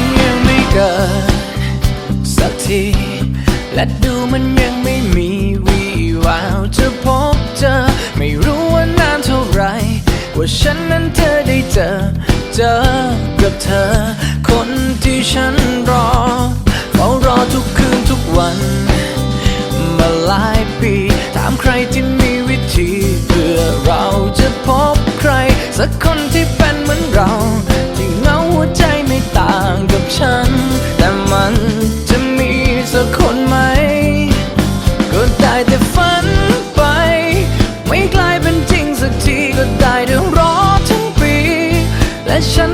ันยังไม่เกิดสักที และดูมันยังไม่มีวีแววจะพบเจอ ไม่รู้ว่านานเท่าไรกว่าฉันนั้นเธอได้เจอ เจอกับเธอ คนที่ฉัน Russian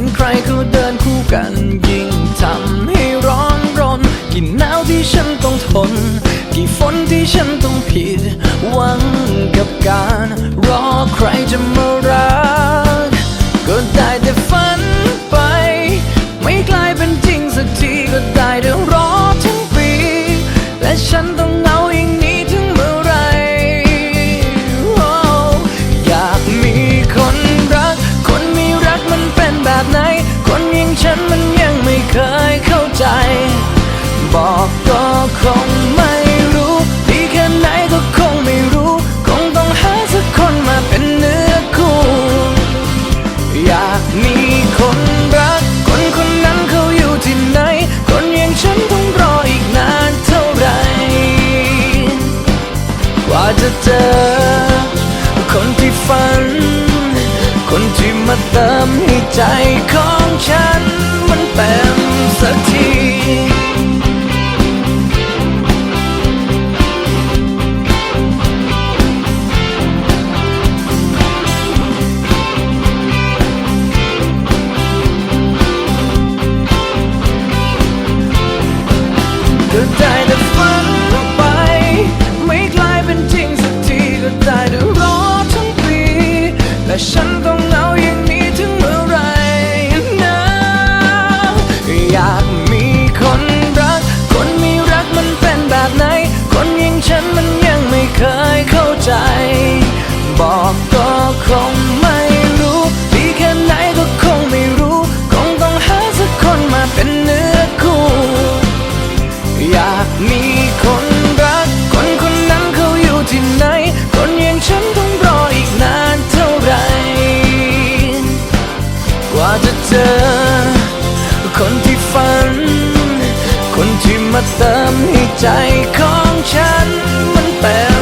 ห็นใครเขาเดินคู่กันยิ่งทำให้ร้อนรน กี่หนาวที่ฉันต้องทน กี่ฝนที่ฉันต้องผิด หวังกับการรอใครจะมารัก เติมให้ใจของฉัน มันเต็มสักที จอ คนที่ฝัน คนที่มาเติมให้ใจของฉันมันแตก